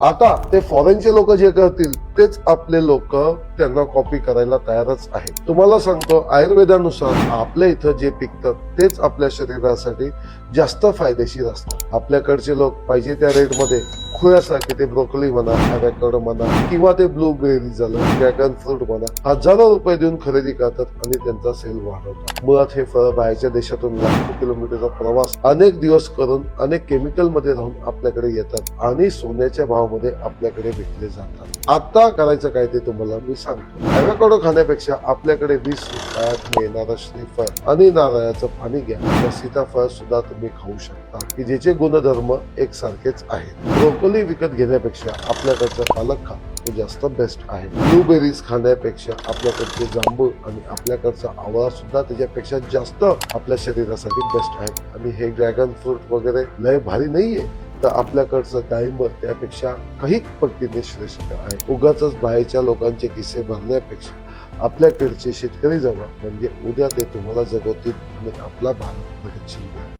आता ते फॉरेनचे लोक जे करतील तेच आपले लोक त्यांना कॉपी करायला तयारच आहेत. तुम्हाला सांगतो आयुर्वेदानुसार आपल्या इथं जे पिकतं तेच आपल्या शरीरासाठी जास्त फायदेशीर असतं. आपल्याकडचे लोक पाहिजे त्या रेटमध्ये खुळ्यासारखे ते ब्रोकली म्हणा ॲव्हॅकॅडो म्हणा किंवा ते ब्लूबेरी झालं ड्रॅगन फ्रूट म्हणा हजारो रुपये देऊन खरेदी करतात आणि त्यांचा सेल वाढवतात. मुळात हे फळ बाहेरच्या देशातून लाखो किलोमीटरचा प्रवास अनेक दिवस करून अनेक केमिकलमध्ये राहून आपल्याकडे येतात आणि सोन्याच्या भावामध्ये आपल्याकडे विकले जातात. आता करायचं काय ते तुम्हाला मी सांगतो. ॲव्हॅकॅडो खाण्यापेक्षा आपल्याकडे वीस रुपयात मिळणारा श्रीफळ आणि नारळाचं पाणी घ्या. तर सीताफळ सुद्धा तुम्ही खाऊ शकता. की ज्याचे गुणधर्म एकसारखेच आहेत. ब्रोकोली विकत घेण्यापेक्षा आपल्याकडचं पालक खा. तो जास्त बेस्ट आहे. ब्लूबेरीज खाण्यापेक्षा आपल्याकडचे जांभूळ आणि आपल्याकडचा आवळा सुद्धा त्याच्यापेक्षा जास्त आपल्या शरीरासाठी बेस्ट आहे आणि हे ड्रॅगन फ्रूट वगैरे लय भारी नाहीये. तर आपल्याकडचं डाळिंब त्यापेक्षा काही पटीने श्रेष्ठ आहे. उगाच बाहेरच्या लोकांचे किस्से भरण्यापेक्षा आपल्याकडचे शेतकरी जवळ म्हणजे उद्या ते तुम्हाला जगवतील आणि आपला भारत